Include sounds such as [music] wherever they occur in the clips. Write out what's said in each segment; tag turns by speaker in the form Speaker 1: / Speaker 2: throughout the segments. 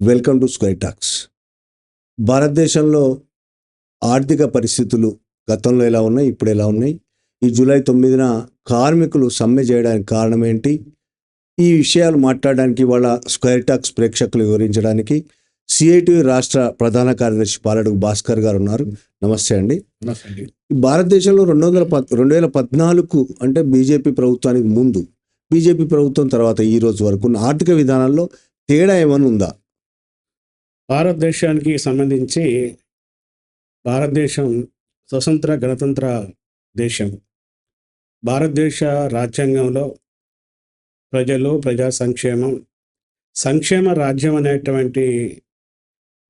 Speaker 1: Welcome to square talks భారతదేశంలో ఆర్థిక పరిస్థితులు గతంలో ఎలా ఉన్నాయి ఇప్పుడు ఎలా ఉన్నాయి? ఈ జూలై తొమ్మిదిన కార్మికులు సమ్మె చేయడానికి కారణం ఏంటి? ఈ విషయాలు మాట్లాడడానికి వాళ్ళ స్క్వైర్ టాక్స్ ప్రేక్షకులు వివరించడానికి సిఐటి రాష్ట్ర ప్రధాన కార్యదర్శి పాలడుగు భాస్కర్ గారు ఉన్నారు. నమస్తే అండి. భారతదేశంలో రెండు వందల పద్ రెండు వేల పద్నాలుగు అంటే బీజేపీ ప్రభుత్వానికి ముందు బీజేపీ ప్రభుత్వం తర్వాత ఈ రోజు వరకు ఆర్థిక విధానాల్లో తేడా ఏమైనా ఉందా?
Speaker 2: భారతదేశానికి సంబంధించి భారతదేశం స్వతంత్ర గణతంత్ర దేశం. భారతదేశ రాజ్యాంగంలో ప్రజలు ప్రజా సంక్షేమం సంక్షేమ రాజ్యం అనేటువంటి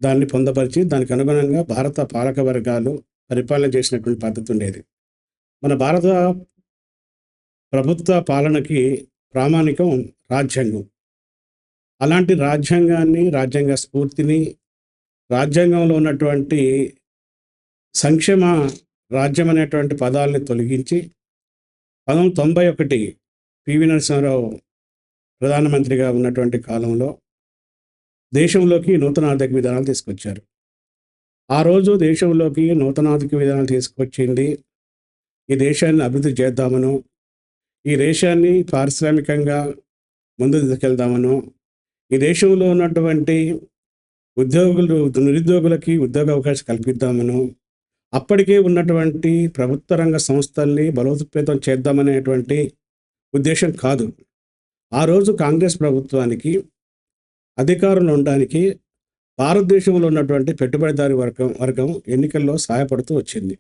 Speaker 2: దాన్ని పొందపరిచి దానికి అనుగుణంగా భారత పాలక వర్గాలు పరిపాలన చేసినటువంటి పద్ధతి ఉండేది. మన భారత ప్రభుత్వ పాలనకి ప్రామాణికం రాజ్యాంగం. అలాంటి రాజ్యాంగాన్ని రాజ్యాంగ స్ఫూర్తిని రాజ్యాంగంలో ఉన్నటువంటి సంక్షేమ రాజ్యం అనేటువంటి పదాలని తొలగించి పంతొమ్మిది తొంభై ఒకటి పివి నరసింహారావు ప్రధానమంత్రిగా ఉన్నటువంటి కాలంలో దేశంలోకి నూతన ఆర్థిక విధానాలు తీసుకొచ్చారు. ఆ రోజు దేశంలోకి నూతన ఆర్థిక విధానాలు తీసుకొచ్చింది ఈ దేశాన్ని అభివృద్ధి చేద్దామను ఈ దేశాన్ని పారిశ్రామికంగా ముందు తీసుకెళ్దామను ఈ దేశంలో ఉన్నటువంటి ఉద్యోగులు నిరుద్యోగులకి ఉద్యోగ అవకాశం కల్పిద్దామను అప్పటికే ఉన్నటువంటి ప్రభుత్వ రంగ సంస్థల్ని బలోపేతం చేద్దామనేటువంటి ఉద్దేశం కాదు. ఆ రోజు కాంగ్రెస్ ప్రభుత్వానికి అధికారంలో ఉండడానికి భారతదేశంలో ఉన్నటువంటి పెట్టుబడిదారు వర్గం వర్గం ఎన్నికల్లో సహాయపడుతూ వచ్చింది.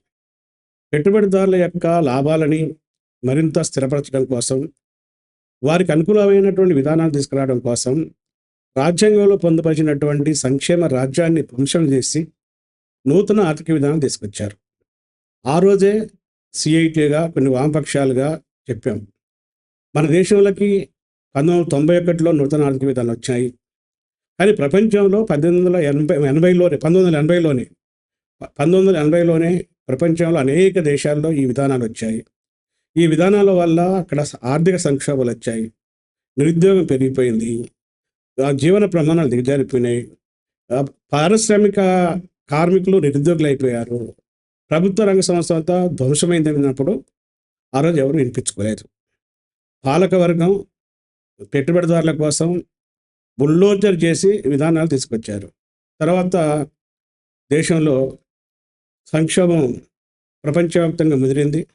Speaker 2: పెట్టుబడిదారుల యొక్క లాభాలని మరింత స్థిరపరచడం కోసం వారికి అనుకూలమైనటువంటి విధానాలు తీసుకురావడం కోసం రాజ్యాంగంలో పొందుపరిచినటువంటి సంక్షేమ రాజ్యాన్ని ధ్వంసం చేసి నూతన ఆర్థిక విధానం తీసుకొచ్చారు. ఆ రోజే సిఐటిగా కొన్ని వామపక్షాలుగా చెప్పాం. మన దేశంలోకి పంతొమ్మిది వందల తొంభై ఒకటిలో నూతన ఆర్థిక విధానం వచ్చాయి. కానీ ప్రపంచంలో పద్దెనిమిది వందల ఎనభై ఎనభైలోనే పంతొమ్మిది వందల ఎనభైలోనే పంతొమ్మిది వందల ఎనభైలోనే ప్రపంచంలో అనేక దేశాల్లో ఈ విధానాలు వచ్చాయి. ఈ విధానాల వల్ల అక్కడ ఆర్థిక సంక్షోభాలు వచ్చాయి. నిరుద్యోగం పెరిగిపోయింది. జీవన ప్రమాణాలు దిగజారిపోయినాయి. పారిశ్రామిక కార్మికులు నిరుద్యోగులు అయిపోయారు. ప్రభుత్వ రంగ సంస్థ అంతా ధ్వంసమైంది అన్నప్పుడు ఆ రోజు ఎవరు వినిపించుకోలేదు. పాలక వర్గం పెట్టుబడిదారుల కోసం బుల్డోజర్ చేసి విధానాలు తీసుకొచ్చారు. తర్వాత దేశంలో సంక్షోభం ప్రపంచవ్యాప్తంగా ముదిరింది.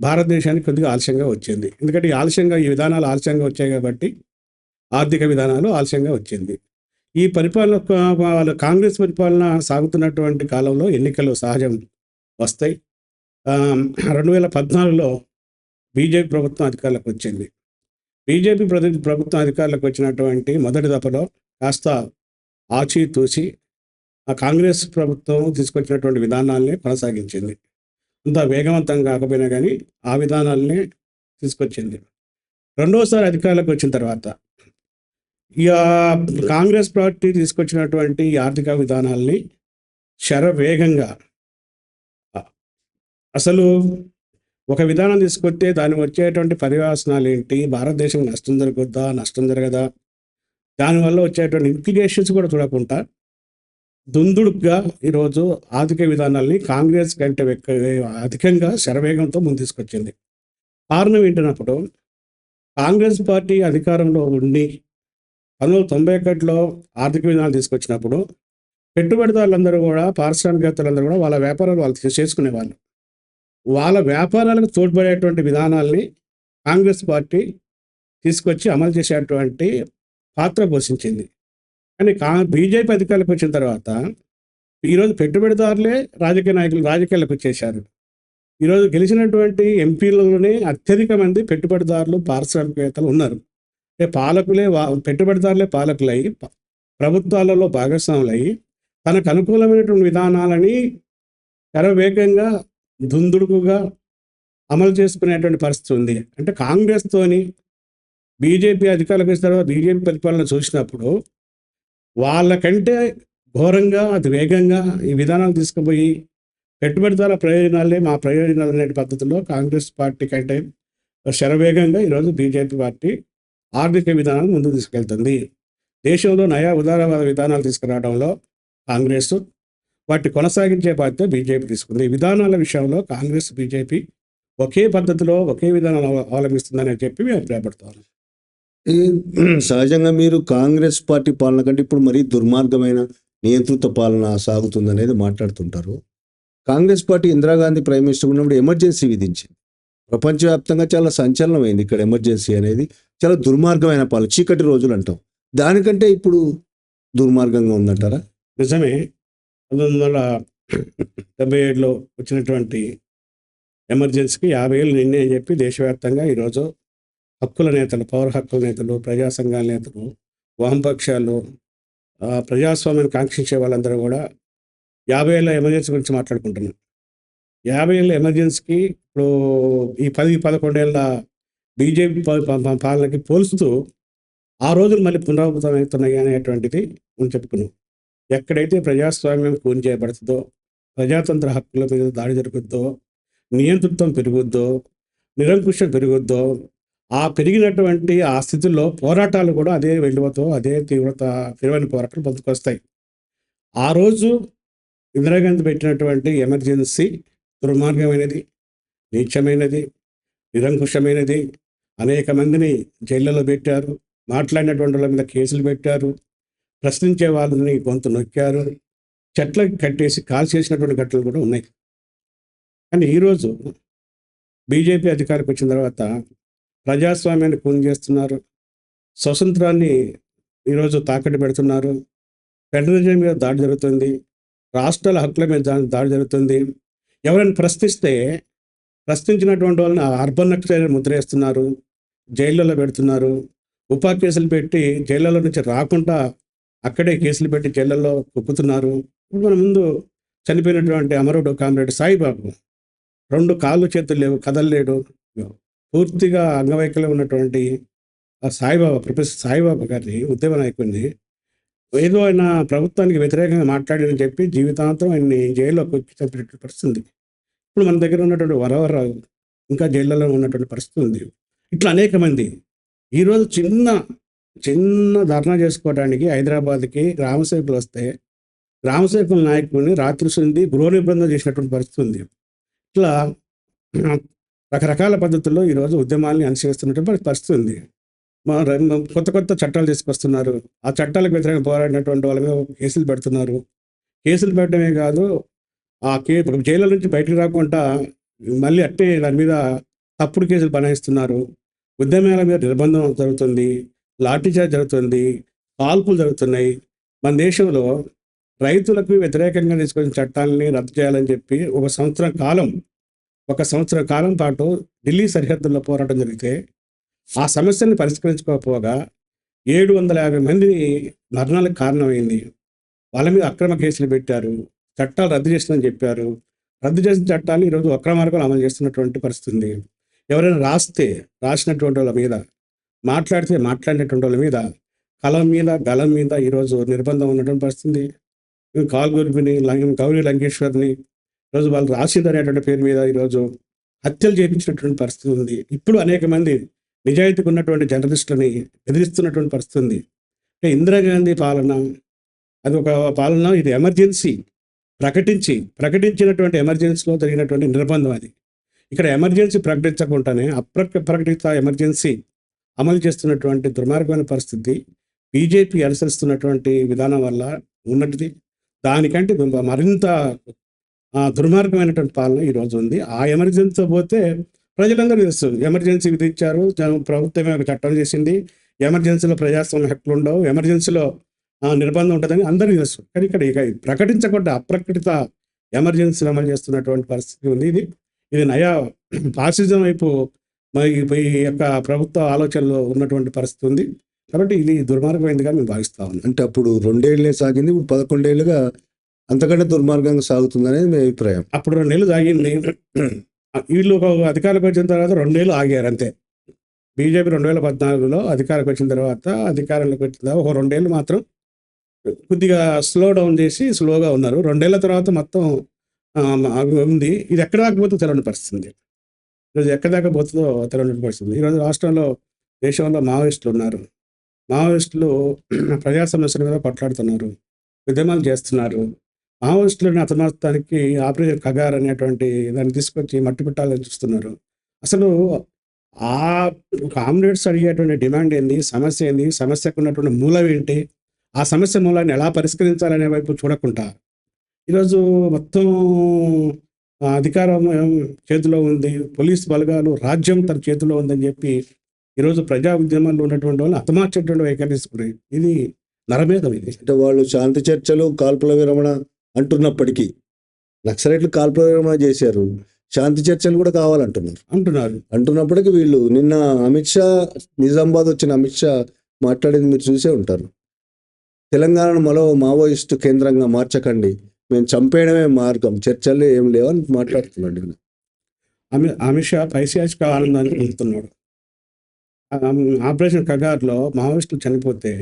Speaker 2: భారతదేశానికి కొద్దిగా ఆలస్యంగా వచ్చింది. ఎందుకంటే ఆలస్యంగా ఈ విధానాలు ఆలస్యంగా వచ్చాయి కాబట్టి ఆర్థిక విధానాలు ఆలస్యంగా వచ్చింది. ఈ పరిపాలన వాళ్ళ కాంగ్రెస్ పరిపాలన సాగుతున్నటువంటి కాలంలో ఎన్నికలు సహజం వస్తాయి. రెండు వేల పద్నాలుగులో బీజేపీ ప్రభుత్వం అధికారులకు వచ్చింది. బీజేపీ ప్రతి ప్రభుత్వం అధికారులకు వచ్చినటువంటి మొదటి దఫలో కాస్త ఆచితూచి ఆ కాంగ్రెస్ ప్రభుత్వం తీసుకొచ్చినటువంటి విధానాల్ని కొనసాగించింది. అంత వేగవంతం కాకపోయినా కానీ ఆ విధానాల్ని తీసుకొచ్చింది. రెండోసారి అధికారులకు వచ్చిన తర్వాత ఇక కాంగ్రెస్ పార్టీ తీసుకొచ్చినటువంటి ఆర్థిక విధానాల్ని శరవేగంగా అసలు ఒక విధానం తీసుకొస్తే దాని వచ్చేటువంటి పర్యవసనాలు ఏంటి? భారతదేశం నష్టం జరుగుద్దా? నష్టం జరగదా? దానివల్ల వచ్చేటువంటి ఇంప్లికేషన్స్ కూడా చూడకుండా దుందుడుగా ఈరోజు ఆర్థిక విధానాల్ని కాంగ్రెస్ కంటే అధికంగా శరవేగంతో ముందు తీసుకొచ్చింది కారణం ఏంటన్నప్పుడు కాంగ్రెస్ పార్టీ అధికారంలో ఉండి పంతొమ్మిది తొంభై ఒకటిలో ఆర్థిక విధానాలు తీసుకొచ్చినప్పుడు పెట్టుబడిదారులందరూ కూడా పారిశ్రామికవేత్తలందరూ కూడా వాళ్ళ వ్యాపారాలు వాళ్ళు చేసుకునేవాళ్ళు. వాళ్ళ వ్యాపారాలకు తోడ్పడేటువంటి విధానాల్ని కాంగ్రెస్ పార్టీ తీసుకొచ్చి అమలు చేసేటువంటి పాత్ర పోషించింది. కానీ కా బీజేపీ అధికారులకు వచ్చిన తర్వాత ఈరోజు పెట్టుబడిదారులే రాజకీయ నాయకులు రాజకీయాలకు వచ్చేసారు ఈరోజు గెలిచినటువంటి ఎంపీలలోనే అత్యధిక మంది పెట్టుబడిదారులు పారిశ్రామికవేత్తలు ఉన్నారు. పాలకులే వా- పెట్టుబడిదారులే పాలకులై ప్రభుత్వాలలో భాగస్వాములయ్యి తనకు అనుకూలమైనటువంటి విధానాలని శరవేగంగా దుందుడుకుగా అమలు చేసుకునేటువంటి పరిస్థితి ఉంది. అంటే కాంగ్రెస్తోని బీజేపీ అధికారులకు వచ్చిన తర్వాత బీజేపీ పరిపాలన చూసినప్పుడు వాళ్ళకంటే ఘోరంగా అతి వేగంగా ఈ విధానాలు తీసుకుపోయి పెట్టుబడిదారుల ప్రయోజనాలే మా ప్రయోజనాలు అనే పద్ధతిలో కాంగ్రెస్ పార్టీ కంటే శరవేగంగా ఈరోజు బీజేపీ పార్టీ ఆర్థిక విధానాలు ముందుకు తీసుకెళ్తుంది. దేశంలో నయా ఉదారవాద విధానాలు తీసుకురావడంలో కాంగ్రెస్ వాటి కొనసాగించే బాధ్యత బీజేపీ తీసుకుంది. విధానాల విషయంలో కాంగ్రెస్ బీజేపీ ఒకే పద్ధతిలో ఒకే విధానాలు అవలంబిస్తుందని చెప్పి మేము అభిప్రాయపడతాం.
Speaker 1: సహజంగా మీరు కాంగ్రెస్ పార్టీ పాలన కంటే ఇప్పుడు మరీ దుర్మార్గమైన నియంత్రిత పాలన సాగుతుందనేది మాట్లాడుతుంటారు. Congress party Indira Gandhi prime minister ఉన్నప్పుడు ఎమర్జెన్సీ విధించింది. ప్రపంచవ్యాప్తంగా చాలా సంచలనమైంది ఇక్కడ ఎమర్జెన్సీ అనేది. చాలా దుర్మార్గమైన పాలు చీకటి రోజులు అంటాం. దానికంటే ఇప్పుడు దుర్మార్గంగా ఉందంటారా?
Speaker 2: నిజమే. పంతొమ్మిది వందల డెబ్బై ఏడులో వచ్చినటువంటి ఎమర్జెన్సీకి యాభై ఏళ్ళు నిన్నే అని చెప్పి దేశవ్యాప్తంగా ఈరోజు హక్కుల నేతలు పౌర హక్కుల నేతలు ప్రజా సంఘాల నేతలు వామపక్షాలు ప్రజాస్వామ్యాన్ని కాంక్షించే వాళ్ళందరూ కూడా యాభై ఏళ్ళ ఎమర్జెన్సీ గురించి మాట్లాడుకుంటున్నారు. యాభై ఏళ్ళ ఎమర్జెన్సీకి ఇప్పుడు ఈ పది పదకొండేళ్ళ బీజేపీ పాలనకి పోలుస్తూ ఆ రోజులు మళ్ళీ పునరావృతం అవుతున్నాయి అనేటువంటిది మనం చెప్పుకున్నాం. ఎక్కడైతే ప్రజాస్వామ్యం కూని చేయబడుతుందో ప్రజాతంత్ర హక్కుల మీద దాడి జరుగుద్దో నియంతృత్వం పెరుగుద్దో నిరంకుశం పెరుగుద్దో ఆ పెరిగినటువంటి ఆ స్థితిలో పోరాటాలు కూడా అదే వెలువతో అదే తీవ్రత తీవ్రమైన పోరాటాలు పొందుకొస్తాయి. ఆ రోజు ఇందిరాగాంధీ పెట్టినటువంటి ఎమర్జెన్సీ దుర్మార్గమైనది నీచమైనది నిరంకుశమైనది అనేక మందిని జైళ్ళలో పెట్టారు మాట్లాడినటువంటి వాళ్ళ మీద కేసులు పెట్టారు ప్రశ్నించే వాళ్ళని కొంత నొక్కారు చెట్లకి కట్టేసి కాల్చేసినటువంటి ఘటనలు కూడా ఉన్నాయి. కానీ ఈరోజు బీజేపీ అధికారికి వచ్చిన తర్వాత ప్రజాస్వామ్యాన్ని కూని చేస్తున్నారు స్వతంత్రాన్ని ఈరోజు తాకట్టు పెడుతున్నారు ఫెడరలిజం మీద దాడి జరుగుతుంది రాష్ట్రాల హక్కుల మీద దాడి జరుగుతుంది. ఎవరైనా ప్రశ్నిస్తే ప్రశ్నించినటువంటి వాళ్ళని అర్బన్ నక్సలైట్ ముద్ర వేస్తున్నారు జైళ్ళలో పెడుతున్నారు. ఉపా కేసులు పెట్టి జైళ్ళలో నుంచి రాకుండా అక్కడే కేసులు పెట్టి జైళ్ళలో కుక్కుతున్నారు. ఇప్పుడు మన ముందు చనిపోయినటువంటి అమరుడు కామ్రేడ్ సాయిబాబు రెండు కాళ్ళు చేతులు లేవు కదలలేడు పూర్తిగా అంగవైకల్యం ఉన్నటువంటి ఆ సాయిబాబా ప్రొఫెసర్ సాయిబాబా గారిని ఉద్యమ నాయకుడిని ఏదో ఆయన ప్రభుత్వానికి వ్యతిరేకంగా మాట్లాడని చెప్పి జీవితాంతం ఆయన్ని జైల్లో కుక్కి పరిస్థితి ఉంది. ఇప్పుడు మన దగ్గర ఉన్నటువంటి వరవరావు ఇంకా జైళ్ళలో ఉన్నటువంటి పరిస్థితి ఉంది. ఇట్లా అనేక మంది. ఈరోజు చిన్న చిన్న ధర్నా చేసుకోవడానికి హైదరాబాద్కి గ్రామసేవకులు వస్తే గ్రామసేవకుల నాయకుడిని రాత్రి సుంది గృహ నిబంధన చేసినటువంటి పరిస్థితి ఉంది. ఇట్లా రకరకాల పద్ధతుల్లో ఈరోజు ఉద్యమాల్ని అనుసరిస్తున్నటువంటి పరిస్థితి ఉంది. కొత్త కొత్త చట్టాలు తీసుకొస్తున్నారు. ఆ చట్టాలకు వ్యతిరేకంగా పోరాడినటువంటి వాళ్ళ మీద కేసులు పెడుతున్నారు. కేసులు పెట్టడమే కాదు ఆ కే జైలు నుంచి బయటకు రాకుండా మళ్ళీ అట్టే దాని మీద తప్పుడు కేసులు బనాయిస్తున్నారు. ఉద్యమాల మీద నిర్బంధం జరుగుతుంది లాఠీచార్జ్ జరుగుతుంది కాల్పులు జరుగుతున్నాయి. మన దేశంలో రైతులకు వ్యతిరేకంగా తీసుకొచ్చిన చట్టాలని రద్దు చేయాలని చెప్పి ఒక సంవత్సరం కాలం ఒక సంవత్సరం కాలం పాటు ఢిల్లీ సరిహద్దుల్లో పోరాటం జరిగితే ఆ సమస్యని పరిష్కరించుకోకపోగా ఏడు వందల యాభై మందిని మరణాలకు కారణమైంది. వాళ్ళ మీద అక్రమ కేసులు పెట్టారు చట్టాలు రద్దు చేసిందని చెప్పారు. రద్దు చేసిన చట్టాన్ని ఈరోజు అక్రమార్గం అమలు చేస్తున్నటువంటి పరిస్థితి ఉంది. ఎవరైనా రాస్తే రాసినటువంటి వాళ్ళ మీద మాట్లాడితే మాట్లాడినటువంటి వాళ్ళ మీద కలం మీద గలం మీద ఈరోజు నిర్బంధం ఉన్నటువంటి పరిస్థితి. కాల్గురిని గౌరీ లంకేశ్వర్ని ఈరోజు వాళ్ళు రాసింది అనేటువంటి పేరు మీద ఈరోజు హత్యలు చేయించినటువంటి పరిస్థితి ఉంది. ఇప్పుడు అనేక మంది నిజాయితీకి ఉన్నటువంటి జర్నలిస్టులని బెదిరిస్తున్నటువంటి పరిస్థితి ఉంది. ఇందిరాగాంధీ పాలన అది ఒక పాలన ఇది ఎమర్జెన్సీ ప్రకటించి ప్రకటించినటువంటి ఎమర్జెన్సీలో జరిగినటువంటి నిర్బంధం అది. ఇక్కడ ఎమర్జెన్సీ ప్రకటించకుండానే అప్రక ప్రకటిత ఎమర్జెన్సీ అమలు చేస్తున్నటువంటి దుర్మార్గమైన పరిస్థితి. బీజేపీ అనుసరిస్తున్నటువంటి విధానం వల్ల ఉన్నది దానికంటే మరింత దుర్మార్గమైనటువంటి పాలన ఈరోజు ఉంది. ఆ ఎమర్జెన్సీ పోతే ప్రజలందరూ తెలుస్తుంది. ఎమర్జెన్సీ విధించారు ప్రభుత్వమే ఒక చట్టం చేసింది. ఎమర్జెన్సీలో ప్రజాస్వామ్య హక్కులు ఉండవు. ఎమర్జెన్సీలో నిర్బంధం ఉంటుందని అందరికీ తెలుసు. కానీ ఇక్కడ ఇక ప్రకటించకుండా అప్రకటిత ఎమర్జెన్సీలు అమలు చేస్తున్నటువంటి పరిస్థితి ఉంది ఇది. ఇది నయా ఫాసిజం వైపు మరి ఈ యొక్క ప్రభుత్వ ఆలోచనలో ఉన్నటువంటి పరిస్థితి ఉంది. కాబట్టి ఇది దుర్మార్గమైందిగా మేము భావిస్తా ఉన్నాం.
Speaker 1: అంటే అప్పుడు రెండేళ్ళే సాగింది ఇప్పుడు పదకొండేళ్ళుగా అంతకంటే దుర్మార్గంగా సాగుతుందనేది మీ అభిప్రాయం.
Speaker 2: అప్పుడు రెండు నెలలు ఆగింది వీళ్ళు ఒక అధికారంలోకి వచ్చిన తర్వాత రెండు నెలలు ఆగారు అంతే. బీజేపీ రెండు వేల పద్నాలుగులో అధికారంలోకి వచ్చిన తర్వాత అధికారంలోకి వచ్చిన తర్వాత ఒక రెండేళ్ళు మాత్రం కొద్దిగా స్లో డౌన్ చేసి స్లోగా ఉన్నారు. రెండేళ్ళ తర్వాత మొత్తం ఉంది. ఇది ఎక్కడ దాకపోతే పోతుందో తెలియని పరిస్థితి ఈరోజు ఎక్కడ దాకా పోతుందో తెలియని పరిస్థితుంది ఈరోజు రాష్ట్రంలో దేశంలో మావోయిస్టులు ఉన్నారు. మావోయిస్టులు [clears throat] ప్రజా సమస్యల మీద కొట్లాడుతున్నారు. ఉద్యమాలు చేస్తున్నారు. మావోయిస్టులను అతమార్చడానికి ఆపరేషన్ కగార్ అనేటువంటి దాన్ని తీసుకొచ్చి మట్టి పెట్టాలని చూస్తున్నారు. అసలు ఆ కామ్రేడ్స్ అడిగేటువంటి డిమాండ్ ఏంది? సమస్య ఏంది? సమస్యకు ఉన్నటువంటి మూలం ఏంటి? ఆ సమస్య మూలాన్ని ఎలా పరిష్కరించాలనే వైపు చూడకుండా ఈరోజు మొత్తం అధికారం చేతిలో ఉంది. పోలీస్ బలగాలు రాజ్యం తన చేతిలో ఉందని చెప్పి ఈరోజు ప్రజా ఉద్యమాల్లో ఉన్నటువంటి వాళ్ళు హతమార్చేటువంటి వైఖరి తీసుకున్నాయి ఇది నరమేధం ఇది.
Speaker 1: అంటే వాళ్ళు శాంతి చర్చలు కాల్పుల విరమణ అంటున్నప్పటికీ నక్సలైట్లు కాల్పుల విరమణ చేశారు. శాంతి చర్చలు కూడా కావాలంటున్నారు.
Speaker 2: అంటున్నారు.
Speaker 1: అంటున్నప్పటికీ వీళ్ళు నిన్న అమిత్ షా నిజామాబాద్ వచ్చిన అమిత్ షా మాట్లాడేది మీరు చూసే ఉంటారు. తెలంగాణను మరో మావోయిస్టు కేంద్రంగా మార్చకండి. మేము చంపేయడమే మార్గం. చర్చల్లో ఏం లేవని మాట్లాడుతున్నాడు అమిత్
Speaker 2: అమి అమిత్ షా పైశాచిక ఆనందాన్ని పొందుతున్నాడు. ఆపరేషన్ కగార్లో మావోయిస్టులు చనిపోతే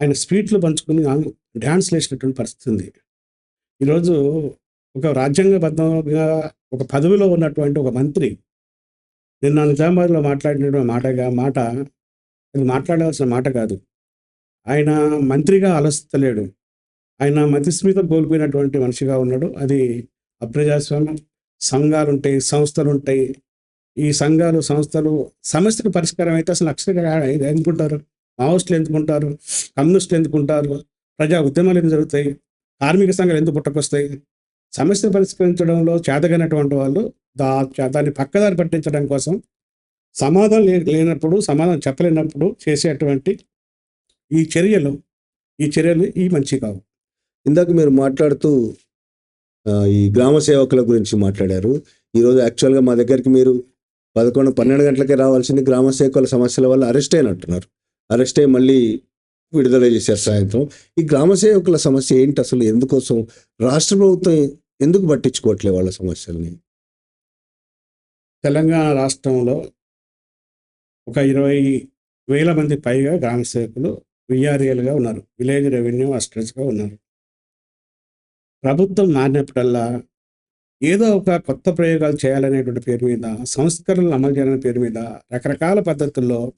Speaker 2: ఆయన స్వీట్లు పంచుకుని డ్యాన్స్ వేసినటువంటి పరిస్థితి ఉంది. ఈరోజు ఒక రాజ్యాంగబద్ధంగా ఒక పదవిలో ఉన్నటువంటి ఒక మంత్రి నిన్న నిజామాబాద్లో మాట్లాడినటువంటి మాటగా మాట అది మాట్లాడాల్సిన మాట కాదు. ఆయన మంత్రిగా ఆలోచిస్తలేడు ఆయన మతిస్మితం కోల్పోయినటువంటి మనిషిగా ఉన్నాడు. అది అప్రజాస్వామ్యం. సంఘాలు ఉంటాయి సంస్థలు ఉంటాయి ఈ సంఘాలు సంస్థలు సమస్యకు పరిష్కారం అయితే అసలు అక్షరంగా ఎందుకుంటారు? మావోస్టులు ఎందుకుంటారు? కమ్యూనిస్టులు ఎందుకుంటారు? ప్రజా ఉద్యమాలు ఎందుకు జరుగుతాయి? కార్మిక సంఘాలు ఎందుకు పుట్టకొస్తాయి? సమస్యను పరిష్కరించడంలో చేతగనటువంటి వాళ్ళు దా దాన్ని పక్కదారి పట్టించడం కోసం సమాధానం లే- లేనప్పుడు సమాధానం చెప్పలేనప్పుడు చేసేటువంటి ఈ చర్యలు ఈ చర్యలు ఈ మంచి కావు.
Speaker 1: ఇందాక మీరు మాట్లాడుతూ ఈ గ్రామ సేవకుల గురించి మాట్లాడారు. ఈరోజు యాక్చువల్గా మా దగ్గరికి మీరు పదకొండు పన్నెండు గంటలకే రావాల్సింది గ్రామ సేవకుల సమస్యల వల్ల అరెస్ట్ అయినట్టున్నారు. అరెస్ట్ అయ్యి మళ్ళీ విడుదల చేశారు సాయంత్రం. ఈ గ్రామ సేవకుల సమస్య ఏంటి అసలు? ఎందుకోసం? రాష్ట్ర ప్రభుత్వం ఎందుకు పట్టించుకోవట్లే వాళ్ళ సమస్యల్ని?
Speaker 2: తెలంగాణ రాష్ట్రంలో ఒక ఇరవై వేల మంది పైగా గ్రామ సేవకులు విఆర్ఏలుగా ఉన్నారు. విలేజ్ రెవెన్యూ అసిస్టెంట్స్గా ఉన్నారు. ప్రభుత్వం మారినప్పుడల్లా ఏదో ఒక కొత్త ప్రయోగాలు చేయాలనేటువంటి పేరు మీద సంస్కరణలు అమలు చేయాలనే పేరు మీద రకరకాల పద్ధతుల్లో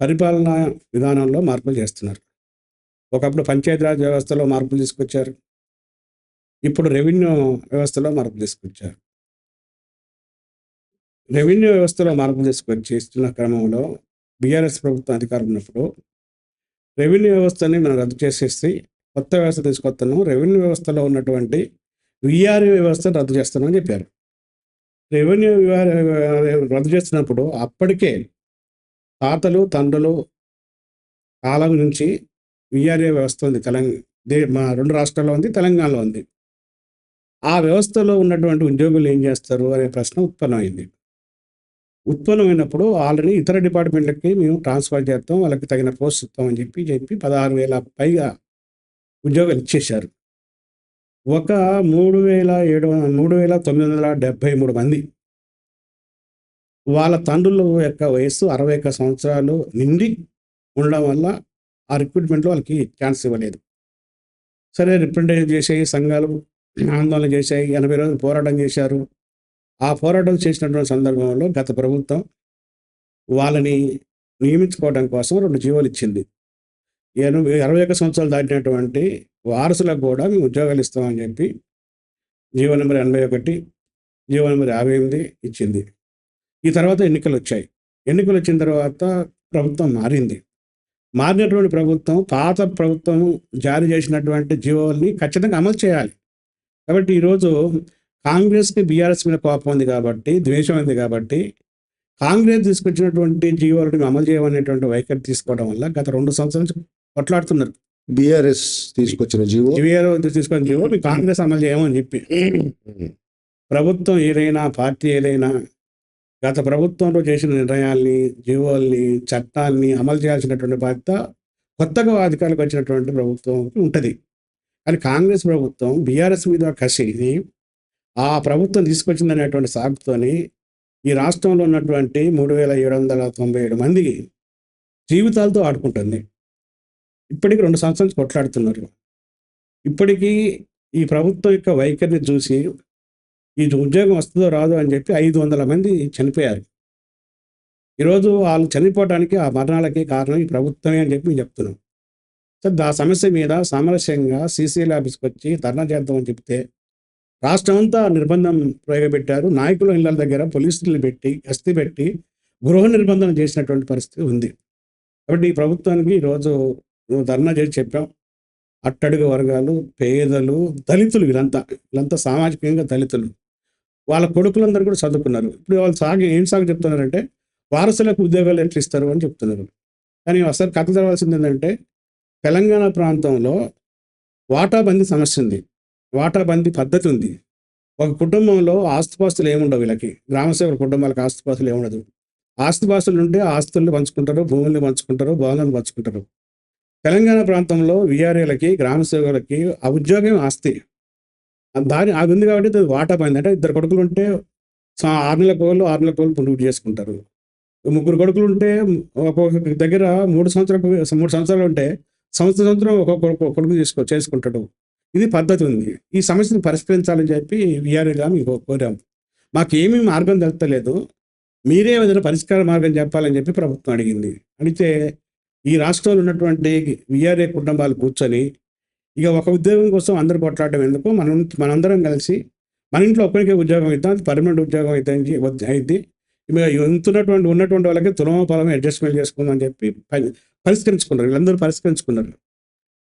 Speaker 2: పరిపాలనా విధానంలో మార్పులు చేస్తున్నారు. ఒకప్పుడు పంచాయతీరాజ్ వ్యవస్థలో మార్పులు తీసుకొచ్చారు. ఇప్పుడు రెవెన్యూ వ్యవస్థలో మార్పులు తీసుకొచ్చారు. రెవెన్యూ వ్యవస్థలో మార్పులు తీసుకొచ్చి ఇస్తున్న క్రమంలో బీఆర్ఎస్ ప్రభుత్వం అధికారం ఉన్నప్పుడు రెవెన్యూ వ్యవస్థని మనం రద్దు చేసేసి కొత్త వ్యవస్థ తీసుకొస్తున్నాం రెవెన్యూ వ్యవస్థలో ఉన్నటువంటి విఆర్ఏ వ్యవస్థను రద్దు చేస్తున్నాం చెప్పారు. రెవెన్యూ రద్దు చేస్తున్నప్పుడు అప్పటికే తాతలు తండ్రులు కాలం నుంచి విఆర్ఏ వ్యవస్థ ఉంది. తెలంగాణ మా రెండు రాష్ట్రాల్లో ఉంది తెలంగాణలో ఉంది. ఆ వ్యవస్థలో ఉన్నటువంటి ఉద్యోగులు ఏం చేస్తారు అనే ప్రశ్న ఉత్పన్నమైంది. ఉత్పన్నమైనప్పుడు ఆల్రెడీ ఇతర డిపార్ట్మెంట్లకి మేము ట్రాన్స్ఫర్ చేస్తాం వాళ్ళకి తగిన పోస్ట్ ఇస్తామని చెప్పి చెప్పి పదహారు వేల పైగా ఉద్యోగాలు ఇచ్చేశారు. ఒక మూడు వేల ఏడు మూడు వేల తొమ్మిది వందల డెబ్భై మూడు మంది. వాళ్ళ తండ్రుల యొక్క వయస్సు అరవై ఒక్క సంవత్సరాలు నిండి ఉండడం వల్ల ఆ రిక్రూట్మెంట్లో వాళ్ళకి ఛాన్స్ ఇవ్వలేదు. సరే రిప్రజెంటేషన్ చేసాయి సంఘాలు ఆందోళన చేశాయి ఎనభై రోజులు పోరాటం చేశారు. ఆ పోరాటం చేసినటువంటి సందర్భంలో గత ప్రభుత్వం వాళ్ళని నియమించుకోవడం కోసం రెండు జీవోలు ఇచ్చింది. ఎనభై అరవై ఒక్క సంవత్సరాలు దాటినటువంటి వారసులకు కూడా మేము ఉద్యోగాలు ఇస్తామని చెప్పి జీవో నెంబర్ ఎనభై ఒకటి జీవో నెంబర్ యాభై ఎనిమిది ఇచ్చింది. ఈ తర్వాత ఎన్నికలు వచ్చాయి. ఎన్నికలు వచ్చిన తర్వాత ప్రభుత్వం మారింది. మారినటువంటి ప్రభుత్వం పాత ప్రభుత్వం జారీ చేసినటువంటి జీవోల్ని ఖచ్చితంగా అమలు చేయాలి. కాబట్టి ఈరోజు కాంగ్రెస్కి బీఆర్ఎస్ మీద కోపం ఉంది కాబట్టి ద్వేషం ఉంది కాబట్టి కాంగ్రెస్ తీసుకొచ్చినటువంటి జీవోలను అమలు చేయమనేటువంటి వైఖరి తీసుకోవడం వల్ల గత రెండు సంవత్సరాల నుంచి కొట్లాడుతున్నారు.
Speaker 1: బిఆర్ఎస్ తీసుకొచ్చిన జీవో.
Speaker 2: జీవో తీసుకొని జీవో మీ కాంగ్రెస్ అమలు చేయమని చెప్పి. ప్రభుత్వం ఏదైనా పార్టీ ఏదైనా గత ప్రభుత్వంలో చేసిన నిర్ణయాల్ని జీవోల్ని చట్టాల్ని అమలు చేయాల్సినటువంటి బాధ్యత కొత్తగా అధికారులకు వచ్చినటువంటి ప్రభుత్వంకి ఉంటుంది. కానీ కాంగ్రెస్ ప్రభుత్వం బీఆర్ఎస్ మీద కసిని ఆ ప్రభుత్వం తీసుకొచ్చిందనేటువంటి సాగుతోని ఈ రాష్ట్రంలో ఉన్నటువంటి మూడు వేల ఏడు వందల తొంభై ఏడు మంది జీవితాలతో ఆడుకుంటుంది. ఇప్పటికి రెండు సంవత్సరాలు కొట్లాడుతున్నారు. ఇప్పటికీ ఈ ప్రభుత్వం యొక్క వైఖరిని చూసి ఈ ఉద్యోగం వస్తుందో రాదో అని చెప్పి ఐదు వందల మంది చనిపోయారు. ఈరోజు వాళ్ళు చనిపోవడానికి ఆ మరణాలకి కారణం ఈ ప్రభుత్వమే అని చెప్పి మేము చెప్తున్నాం సో ఆ సమస్య మీద సామరస్యంగా సీసీఎల్ ఆఫీస్కి వచ్చి ధర్నా చేద్దామని చెప్తే రాష్ట్రం అంతా నిర్బంధం ప్రయోగపెట్టారు నాయకుల ఇళ్ళ దగ్గర పోలీసులు పెట్టి గస్తీ పెట్టి గృహ నిర్బంధం చేసినటువంటి పరిస్థితి ఉంది. కాబట్టి ఈ ప్రభుత్వానికి ఈరోజు ధర్నా చేసి చెప్పాం. అట్టడుగు వర్గాలు పేదలు దళితులు వీళ్ళంతా. వీళ్ళంతా సామాజికంగా దళితులు. వాళ్ళ కొడుకులందరూ కూడా చదువుకున్నారు. ఇప్పుడు వాళ్ళు సాగు ఏం సాగు చెప్తున్నారంటే వారసులకు ఉద్యోగాలు ఎట్లా ఇస్తారు అని చెప్తున్నారు. కానీ అసలు కథ తెరవాల్సింది ఏంటంటే తెలంగాణ ప్రాంతంలో వాటాబందీ సమస్య ఉంది. వాటాబందీ పద్ధతి ఉంది. ఒక కుటుంబంలో ఆస్తిపాస్తులు ఏముండవు వీళ్ళకి? గ్రామసేవల కుటుంబాలకు ఆస్తిపాస్తులు ఏముండదు? ఆస్తిపాస్తులు ఉంటే ఆస్తుల్ని పంచుకుంటారు భూముల్ని పంచుకుంటారు భవనాలు పంచుకుంటారు. తెలంగాణ ప్రాంతంలో విఆర్ఏలకి గ్రామ సేవకులకి ఆ ఉద్యోగం ఆస్తి. దాని అది ఉంది కాబట్టి అది వాటా పోయింది అంటే ఇద్దరు కొడుకులు ఉంటే ఆరు నెలల కోళ్ళు ఆరు నెలల కోళ్ళు పురుగు చేసుకుంటారు. ముగ్గురు కొడుకులు ఉంటే ఒక్కొక్క దగ్గర మూడు సంవత్సరాలు మూడు సంవత్సరాలు ఉంటే సంవత్సరం సంవత్సరం ఒక్కొక్క కొడుకు కొడుకు చేసుకో చేసుకుంటాడు. ఇది పద్ధతి ఉంది. ఈ సమస్యను పరిష్కరించాలని చెప్పి విఆర్ఏగా మీకు కోరాం మాకేమీ మార్గం తెలుస్తలేదు మీరే ఏదైనా పరిష్కార మార్గం చెప్పాలని చెప్పి ప్రభుత్వం అడిగింది. అడిగితే ఈ రాష్ట్రంలో ఉన్నటువంటి విఆర్ఏ కుటుంబాలు కూర్చొని ఇక ఒక ఉద్యోగం కోసం అందరు కొట్లాడటం ఎందుకు? మనం మనందరం కలిసి మన ఇంట్లో ఒక్కరికే ఉద్యోగం ఇద్దాం అది పర్మనెంట్ ఉద్యోగం అయితే అయింది ఎంతున్నటువంటి ఉన్నటువంటి వాళ్ళకి తులమ పొలం అడ్జస్ట్మెంట్ చేసుకుందాం అని చెప్పి పరిష్కరించుకున్నారు. వీళ్ళందరూ పరిష్కరించుకున్నారు.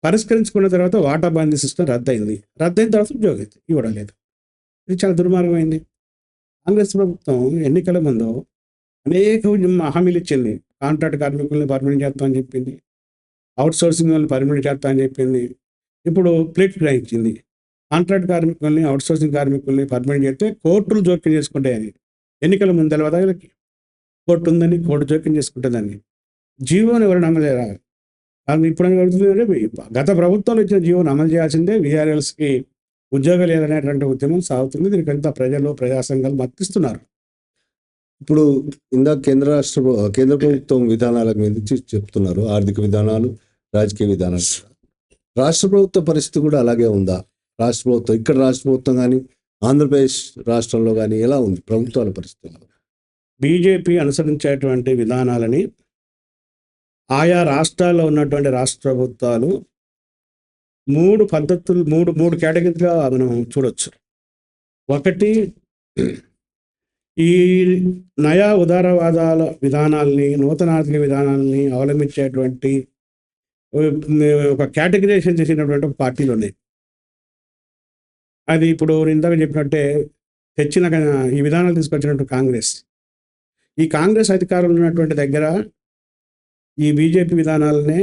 Speaker 2: పరిష్కరించుకున్న తర్వాత వాటా బాంధీ సిస్టమ్ రద్దయింది. రద్దయిన తర్వాత ఉద్యోగం ఇవ్వడం లేదు. ఇది చాలా దుర్మార్గమైంది. కాంగ్రెస్ ప్రభుత్వం ఎన్నికల ముందు అనేక హామీలు ఇచ్చింది. కాంట్రాక్ట్ కార్మికుల్ని పర్మనెంట్ చేస్తామని చెప్పింది. అవుట్ సోర్సింగ్ వాళ్ళని పర్మనెంట్ చేస్తామని చెప్పింది. ఇప్పుడు ప్లేట్ గ్రహించింది కాంట్రాక్ట్ కార్మికుల్ని అవుట్ సోర్సింగ్ కార్మికుల్ని పర్మనెంట్ చేస్తే కోర్టులు జోక్యం చేసుకుంటాయని ఎన్నికల ముందు తెలవదా వీళ్ళకి? కోర్టు ఉందని కోర్టు జోక్యం చేసుకుంటుందని జీవోని ఎవరు నమ్మలేరా కానీ ఇప్పుడు అడుగుతుంది అంటే గత ప్రభుత్వంలో ఇచ్చిన జీవోని అమలు చేయాల్సిందే. విఆర్ఎల్స్కి ఉద్యోగాలు లేదనేటువంటి ఉద్యమం సాగుతుంది. దీనికంతా ప్రజలు ప్రజాసంఘాలు మత్తిస్తున్నారు.
Speaker 1: ఇప్పుడు ఇందాక కేంద్ర రాష్ట్ర కేంద్ర ప్రభుత్వం విధానాల మీద చెప్తున్నారు ఆర్థిక విధానాలు రాజకీయ విధానాలు. రాష్ట్ర ప్రభుత్వ పరిస్థితి కూడా అలాగే ఉందా? రాష్ట్ర ప్రభుత్వం ఇక్కడ రాష్ట్ర ప్రభుత్వం కానీ ఆంధ్రప్రదేశ్ రాష్ట్రంలో కానీ ఎలా ఉంది ప్రభుత్వాల పరిస్థితి?
Speaker 2: బీజేపీ అనుసరించేటువంటి విధానాలని ఆయా రాష్ట్రాల్లో ఉన్నటువంటి రాష్ట్ర ప్రభుత్వాలు మూడు పద్ధతులు మూడు మూడు కేటగిరీగా మనం చూడొచ్చు. ఒకటి ఈ నయా ఉదారవాదాల విధానాల్ని నూతన ఆర్థిక విధానాల్ని అవలంబించేటువంటి ఒక కేటగిరైజేషన్ చేసినటువంటి ఒక పార్టీలు ఉన్నాయి. అది ఇప్పుడు ఇందాక చెప్పినట్టే తెచ్చిన ఈ విధానాలు తీసుకొచ్చినట్టు కాంగ్రెస్. ఈ కాంగ్రెస్ అధికారంలో ఉన్నటువంటి దగ్గర ఈ బీజేపీ విధానాలనే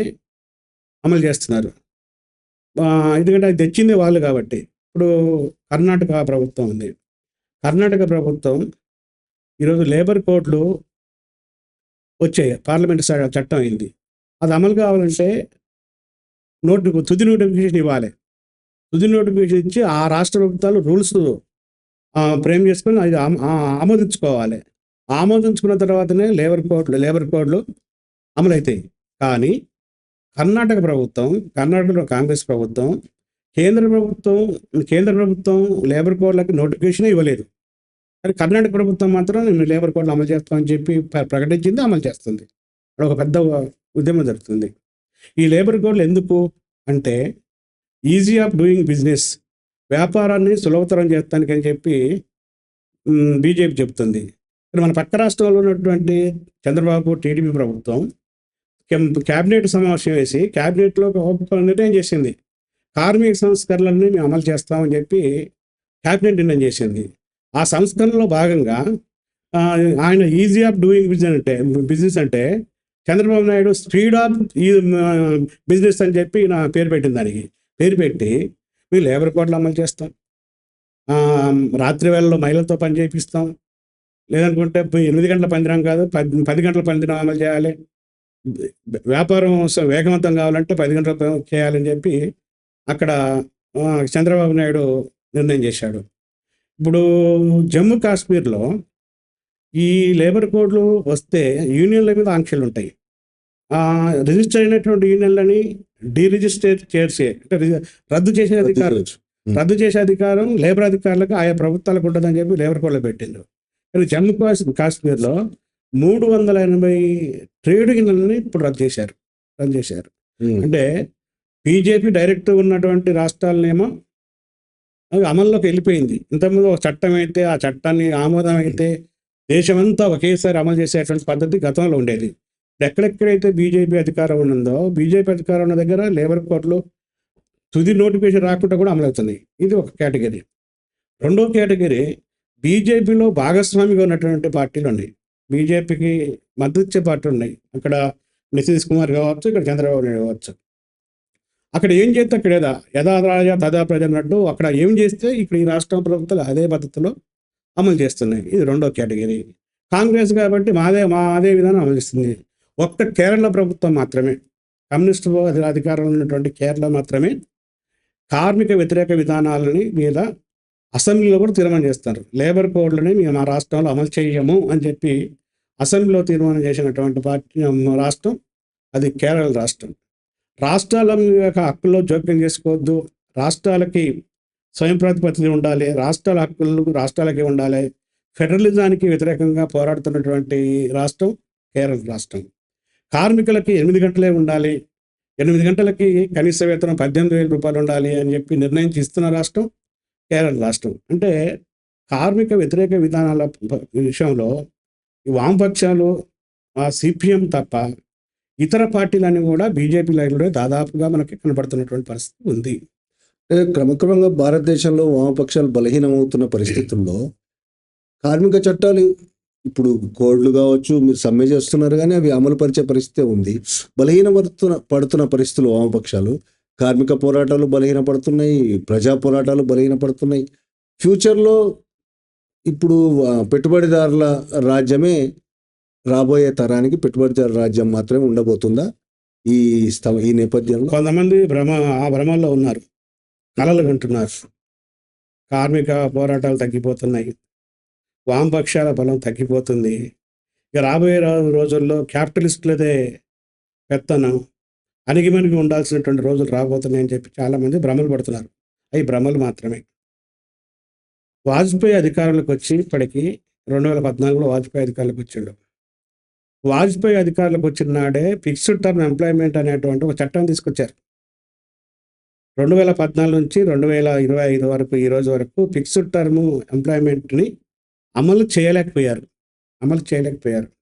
Speaker 2: అమలు చేస్తున్నారు. ఎందుకంటే అది తెచ్చింది వాళ్ళు కాబట్టి. ఇప్పుడు కర్ణాటక ప్రభుత్వం ఉంది. కర్ణాటక ప్రభుత్వం ఈరోజు లేబర్ కోడ్లు వచ్చాయి. పార్లమెంట్ చట్టం అయింది. అది అమలు కావాలంటే నోటి తుది నోటిఫికేషన్ ఇవ్వాలి. తుది నోటిఫికేషన్ ఇచ్చి ఆ రాష్ట్ర ప్రభుత్వాలు రూల్స్ ఫ్రేమ్ చేసుకొని అది ఆమోదించుకోవాలి. ఆమోదించుకున్న తర్వాతనే లేబర్ కోడ్లు లేబర్ కోడ్లు అమలవుతాయి కానీ కర్ణాటక ప్రభుత్వం కర్ణాటకలో కాంగ్రెస్ ప్రభుత్వం కేంద్ర ప్రభుత్వం కేంద్ర ప్రభుత్వం లేబర్ కోడ్లకు నోటిఫికేషన్ ఇవ్వలేదు. కానీ కర్ణాటక ప్రభుత్వం మాత్రం మేము లేబర్ కోడ్లు అమలు చేస్తామని చెప్పి ప్రకటించింది అమలు చేస్తుంది. అక్కడ ఒక పెద్ద ఉద్యమం జరుగుతుంది. ఈ లేబర్ కోడ్లు ఎందుకు? అంటే ఈజీ ఆఫ్ డూయింగ్ బిజినెస్ వ్యాపారాన్ని సులభతరం చేస్తానికి అని చెప్పి బీజేపీ చెప్తుంది. ఇక్కడ మన పక్క రాష్ట్రంలో ఉన్నటువంటి చంద్రబాబు టీడీపీ ప్రభుత్వం క్యాబినెట్ సమావేశం వేసి క్యాబినెట్లో ఒక నిర్ణయం చేసింది. కార్మిక సంస్కరణలన్నీ మేము అమలు చేస్తామని చెప్పి క్యాబినెట్ నిర్ణయం చేసింది. ఆ సంస్కరణలో భాగంగా ఆయన ఈజీ ఆఫ్ డూయింగ్ బిజినెస్ అంటే బిజినెస్ అంటే చంద్రబాబు నాయుడు స్పీడ్ ఆఫ్ ఈ బిజినెస్ అని చెప్పి నా పేరు పెట్టింది దానికి. పేరు పెట్టి మేము లేబర్ కోడ్లు అమలు చేస్తాం. రాత్రి వేళలో మహిళలతో పని చేపిస్తాం లేదనుకుంటే ఎనిమిది గంటల పందిరం కాదు పది పది గంటల పందిరం అమలు చేయాలి. వ్యాపారం వేగవంతం కావాలంటే పది గంటల చేయాలని చెప్పి అక్కడ చంద్రబాబు నాయుడు నిర్ణయం చేశాడు. ఇప్పుడు జమ్మూ కాశ్మీర్లో ఈ లేబర్ కోడ్లు వస్తే యూనియన్ల మీద ఆంక్షలు ఉంటాయి. ఆ, రిజిస్టర్ అయినటువంటి యూనియన్లని డీరిజిస్టర్ చేసే అంటే రద్దు చేసే అధికారం రద్దు చేసే అధికారం లేబర్ అధికారులకు ఆయా ప్రభుత్వాలకు ఉంటుందని చెప్పి లేబర్ కోడ్లో పెట్టిండ్రు. కానీ జమ్మూ కాశ్- కాశ్మీర్లో మూడు వందల ఎనభై ట్రేడ్ యూనియన్లని ఇప్పుడు రద్దు చేశారు. రద్దు చేశారు. అంటే బీజేపీ డైరెక్ట్ ఉన్నటువంటి రాష్ట్రాలనేమో అవి అమల్లోకి వెళ్ళిపోయింది. ఇంతకుముందు ఒక చట్టం అయితే ఆ చట్టాన్ని ఆమోదం అయితే దేశమంతా ఒకేసారి అమలు చేసేటువంటి పద్ధతి గతంలో ఉండేది. ఎక్కడెక్కడైతే బీజేపీ అధికారం ఉన్నదో బీజేపీ అధికారం ఉన్న దగ్గర లేబర్ కోర్టులు తుది నోటిఫికేషన్ రాకుండా కూడా అమలవుతుంది ఇది ఒక కేటగిరీ. రెండో కేటగిరీ బీజేపీలో భాగస్వామిగా ఉన్నటువంటి పార్టీలు ఉన్నాయి. బీజేపీకి మద్దతు ఇచ్చే పార్టీలు ఉన్నాయి. అక్కడ నితీష్ కుమార్ కావచ్చు ఇక్కడ చంద్రబాబు నాయుడు కావచ్చు. అక్కడ ఏం చేస్తే అక్కడ ఏదా యథా రాజ తదా ప్రజ అన్నట్టు అక్కడ ఏం చేస్తే ఇక్కడ ఈ రాష్ట్ర ప్రభుత్వాలు అదే పద్ధతిలో అమలు చేస్తున్నాయి. ఇది రెండో కేటగిరీ. కాంగ్రెస్ కాబట్టి మాదే మా అదే విధానం అమలు చేస్తుంది. ఒక్క కేరళ ప్రభుత్వం మాత్రమే కమ్యూనిస్ట్ అధికారంలో ఉన్నటువంటి కేరళ మాత్రమే కార్మిక వ్యతిరేక విధానాలని మీద అసెంబ్లీలో కూడా తీర్మానం చేస్తారు. లేబర్ కోడ్లని మేము మా రాష్ట్రంలో అమలు చేయము అని చెప్పి అసెంబ్లీలో తీర్మానం చేసినటువంటి పార్టీ రాష్ట్రం అది కేరళ రాష్ట్రం. రాష్ట్రాల యొక్క హక్కుల్లో జోక్యం చేసుకోవద్దు. రాష్ట్రాలకి స్వయం ప్రతిపత్తి ఉండాలి. రాష్ట్రాల హక్కులు రాష్ట్రాలకి ఉండాలి. ఫెడరలిజానికి వ్యతిరేకంగా పోరాడుతున్నటువంటి రాష్ట్రం కేరళ రాష్ట్రం. కార్మికులకి ఎనిమిది గంటలే ఉండాలి. ఎనిమిది గంటలకి కనీస వేతనం పద్దెనిమిది వేల రూపాయలు ఉండాలి అని చెప్పి నిర్ణయం ఇస్తున్న రాష్ట్రం కేరళ రాష్ట్రం. అంటే కార్మిక వ్యతిరేక విధానాల విషయంలో ఈ వామపక్షాలు ఆ సిపిఎం తప్ప ఇతర పార్టీలన్నీ కూడా బీజేపీ లైన్లో దాదాపుగా మనకి కనబడుతున్నటువంటి పరిస్థితి ఉంది.
Speaker 1: క్రమక్రమంగా భారతదేశంలో వామపక్షాలు బలహీనమవుతున్న పరిస్థితుల్లో కార్మిక చట్టాలు ఇప్పుడు కోడ్లు కావచ్చు మీరు సమ్మె చేస్తున్నారు కానీ అవి అమలు పరిచే పరిస్థితి ఉంది. బలహీన పడుతున్న పడుతున్న పరిస్థితులు వామపక్షాలు. కార్మిక పోరాటాలు బలహీన పడుతున్నాయి ప్రజా పోరాటాలు బలహీన పడుతున్నాయి ఫ్యూచర్లో ఇప్పుడు పెట్టుబడిదారుల రాజ్యమే రాబోయే తరానికి పెట్టుబడిదారు రాజ్యం మాత్రమే ఉండబోతుందా? ఈ స్థ- ఈ నేపథ్యంలో?
Speaker 2: కొంతమంది భ్రమ ఆ భ్రమల్లో ఉన్నారు. కలలు కంటున్నారు. కార్మిక పోరాటాలు తగ్గిపోతున్నాయి. వామపక్షాల బలం తగ్గిపోతుంది. ఇక రాబోయే రోజుల్లో క్యాపిటలిస్టులదే పెత్తనం. అణిగిమణిగి ఉండాల్సినటువంటి రోజులు రాబోతున్నాయని చెప్పి చాలామంది భ్రమలు పడుతున్నారు. అవి భ్రమలు మాత్రమే. వాజ్పేయి అధికారంలోకి వచ్చి ఇప్పటికి రెండు వేల పద్నాలుగులో వాజ్పేయి అధికారంలోకి వచ్చిండు. వాజ్పేయి అధికారులకు వచ్చిన నాడే ఫిక్స్డ్ టర్మ్ ఎంప్లాయ్మెంట్ అనేటువంటి ఒక చట్టం తీసుకొచ్చారు. రెండు వేల పద్నాలుగు నుంచి రెండు వేల ఇరవై ఐదు వరకు ఈ రోజు వరకు ఫిక్స్డ్ టర్మ్ ఎంప్లాయ్మెంట్ని అమలు చేయలేకపోయారు. అమలు చేయలేకపోయారు.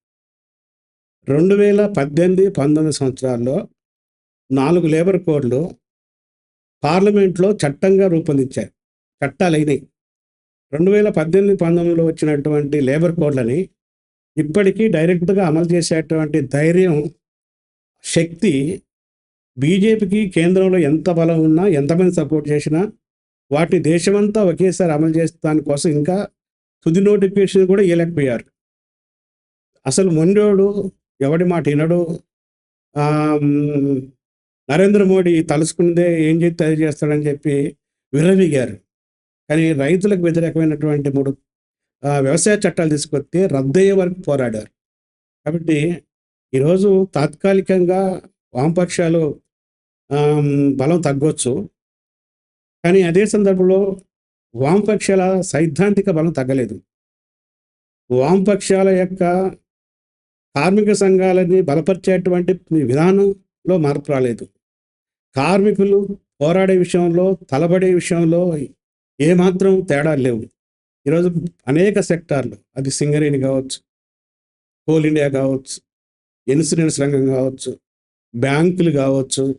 Speaker 2: రెండు వేల పద్దెనిమిది పంతొమ్మిది సంవత్సరాల్లో నాలుగు లేబర్ కోడ్లు పార్లమెంట్లో చట్టంగా రూపొందించారు. చట్టాలు అయినాయి. రెండు వేల పద్దెనిమిది పంతొమ్మిదిలో వచ్చినటువంటి లేబర్ కోడ్లని ఇప్పటికీ డైరెక్ట్గా అమలు చేసేటువంటి ధైర్యం శక్తి బీజేపీకి కేంద్రంలో ఎంత బలం ఉన్నా ఎంతమంది సపోర్ట్ చేసినా వాటిని దేశమంతా ఒకేసారి అమలు చేసే దానికోసం ఇంకా తుది నోటిఫికేషన్ కూడా ఇవ్వలేకపోయారు అసలు మొండోడు ఎవడి మాట వినడు. నరేంద్ర మోడీ తలుసుకుందే ఏం చేస్తే అది చేస్తాడని చెప్పి విర్రవీగారు. కానీ రైతులకు వ్యతిరేకమైనటువంటి మూడు వ్యవసాయ చట్టాలు తీసుకొస్తే రద్దయ్యే వరకు పోరాడారు. కాబట్టి ఈరోజు తాత్కాలికంగా వామపక్షాలు బలం తగ్గొచ్చు. కానీ అదే సందర్భంలో వామపక్షాల సైద్ధాంతిక బలం తగ్గలేదు. వామపక్షాల యొక్క కార్మిక సంఘాలని బలపరిచేటువంటి విధానంలో మార్పు రాలేదు. కార్మికులు పోరాడే విషయంలో తలబడే విషయంలో ఏమాత్రం తేడా లేవు. ఈరోజు అనేక సెక్టార్లు అది సింగరేణి కావచ్చు కోల్ ఇండియా కావచ్చు ఇన్సూరెన్స్ రంగం కావచ్చు బ్యాంకులు కావచ్చు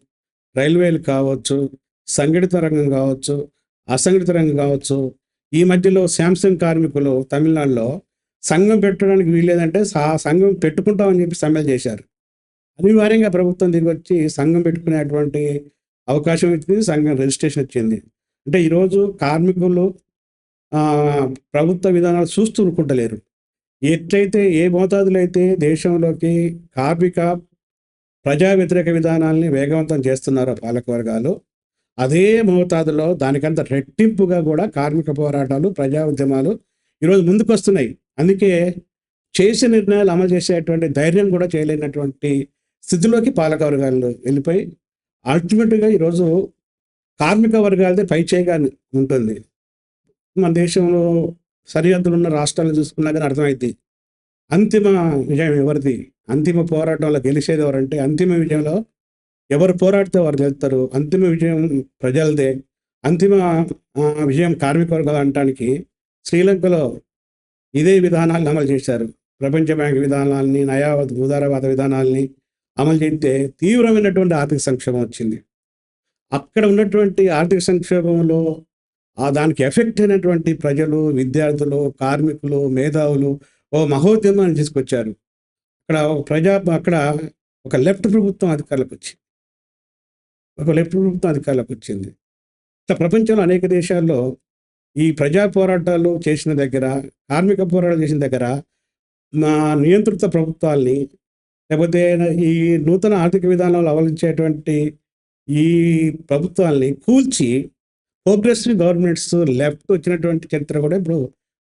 Speaker 2: రైల్వేలు కావచ్చు సంఘటిత రంగం కావచ్చు అసంఘటిత రంగం కావచ్చు. ఈ మధ్యలో శాంసంగ్ కార్మికులు తమిళనాడులో సంఘం పెట్టడానికి వీల్లేదంటే సా- సంఘం పెట్టుకుంటామని చెప్పి సమ్మెలు చేశారు. అనివార్యంగా ప్రభుత్వం తిరిగి వచ్చి సంఘం పెట్టుకునేటువంటి అవకాశం ఇచ్చింది సంఘం రిజిస్ట్రేషన్ ఇచ్చింది. అంటే ఈరోజు కార్మికులు ప్రభుత్వ విధానాలు చూస్తూ అనుకుంటలేరు ఎట్లయితే ఏ మోతాదులో అయితే దేశంలోకి కార్మిక ప్రజా వ్యతిరేక విధానాల్ని వేగవంతం చేస్తున్నారో పాలక వర్గాలు అదే మోతాదులో దానికంత రెట్టింపుగా కూడా కార్మిక పోరాటాలు ప్రజా ఉద్యమాలు ఈరోజు ముందుకు వస్తున్నాయి అందుకే చేసే నిర్ణయాలు అమలు చేసేటువంటి ధైర్యం కూడా చేయలేనటువంటి స్థితిలోకి పాలక వర్గాలు వెళ్ళిపోయి అల్టిమేట్గా ఈరోజు కార్మిక వర్గాలదే పై చేయగా ఉంటుంది. మన దేశంలో సరిహద్దులు ఉన్న రాష్ట్రాలు చూసుకున్నా కానీ అర్థమైంది అంతిమ విజయం ఎవరిది? అంతిమ పోరాటంలో గెలిచేది ఎవరంటే అంతిమ విజయంలో ఎవరు పోరాడితే వారు గెలుస్తారు. అంతిమ విజయం ప్రజలదే. అంతిమ విజయం కార్మిక వర్గాలు అనటానికి శ్రీలంకలో ఇదే విధానాలను అమలు చేశారు. ప్రపంచ బ్యాంక్ విధానాలని నయా ఉదారవాద విధానాలని అమలు చేస్తే తీవ్రమైనటువంటి ఆర్థిక సంక్షేమం వచ్చింది. అక్కడ ఉన్నటువంటి ఆర్థిక సంక్షేమంలో ఆ దానికి ఎఫెక్ట్ అయినటువంటి ప్రజలు విద్యార్థులు కార్మికులు మేధావులు ఓ మహోద్యమాన్ని తీసుకొచ్చారు. అక్కడ ఒక ప్రజా అక్కడ ఒక లెఫ్ట్ ప్రభుత్వం అధికారులకు వచ్చింది ఒక లెఫ్ట్ ప్రభుత్వం అధికారులకు వచ్చింది. ఇట్లా ప్రపంచంలో అనేక దేశాల్లో ఈ ప్రజా పోరాటాలు చేసిన దగ్గర కార్మిక పోరాటాలు చేసిన దగ్గర మా నియంత్రిత ప్రభుత్వాల్ని లేకపోతే ఈ నూతన ఆర్థిక విధానాలు అవలంచేటువంటి ఈ ప్రభుత్వాల్ని కూల్చి ప్రోగ్రెసివ్ గవర్నమెంట్స్ లెఫ్ట్ వచ్చినటువంటి చరిత్ర కూడా ఇప్పుడు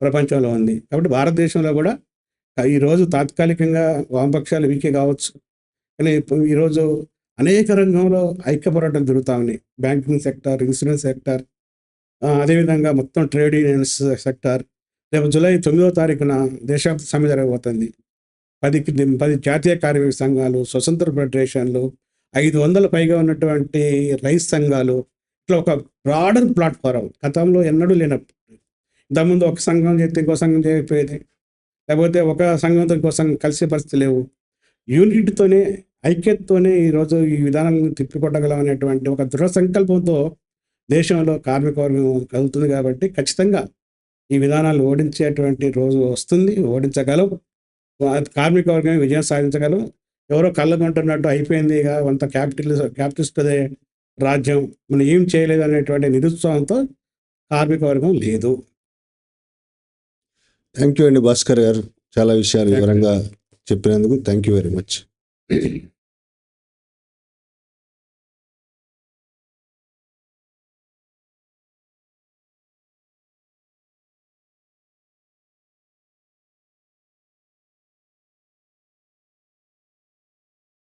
Speaker 2: ప్రపంచంలో ఉంది. కాబట్టి భారతదేశంలో కూడా ఈరోజు తాత్కాలికంగా వామపక్షాలు వీకే కావచ్చు. కానీ ఇప్పుడు ఈరోజు అనేక రంగంలో ఐక్య పోరాటాలు జరుగుతూ ఉన్నాయి. బ్యాంకింగ్ సెక్టార్ ఇన్సూరెన్స్ సెక్టార్ అదేవిధంగా మొత్తం ట్రేడ్ యూనియన్స్ సెక్టార్. రేపు జూలై తొమ్మిదో తారీఖున దేశవ్యాప్త సమ్మె జరగబోతుంది. పది పది జాతీయ కార్మిక సంఘాలు స్వతంత్ర ఫెడరేషన్లు ఐదు వందల పైగా ఉన్నటువంటి రైస్ సంఘాలు ఇట్లా ఒక బ్రాడర్ ప్లాట్ఫారం గతంలో ఎన్నడూ లేనప్పుడు. ఇంతకుముందు ఒక సంఘం చేస్తే ఇంకో సంఘం చేయకపోయేది. లేకపోతే ఒక సంఘంతో ఇంకో సంఘం కలిసే పరిస్థితి లేవు. యూనిట్తోనే ఐక్యతతోనే ఈరోజు ఈ విధానాలను తిప్పికొట్టగలం అనేటువంటి ఒక దృఢ సంకల్పంతో దేశంలో కార్మిక వర్గం కలుగుతుంది కాబట్టి ఖచ్చితంగా ఈ విధానాలు ఓడించేటువంటి రోజు వస్తుంది. ఓడించగలం. కార్మిక వర్గం విజయం సాధించగలం. ఎవరో కళ్ళగొంటున్నట్టు అయిపోయింది ఇక. అంత క్యాపిటల్ క్యాపిటలిస్ట్ రాజ్యం మనం ఏం చేయలేదు అనేటువంటి నిరుత్సాహంతో కార్మిక వర్గం లేదు.
Speaker 1: థ్యాంక్ యూ అండి భాస్కర్ గారు. చాలా విషయాలు వివరంగా చెప్పినందుకు థ్యాంక్ యూ వెరీ మచ్. [clears throat]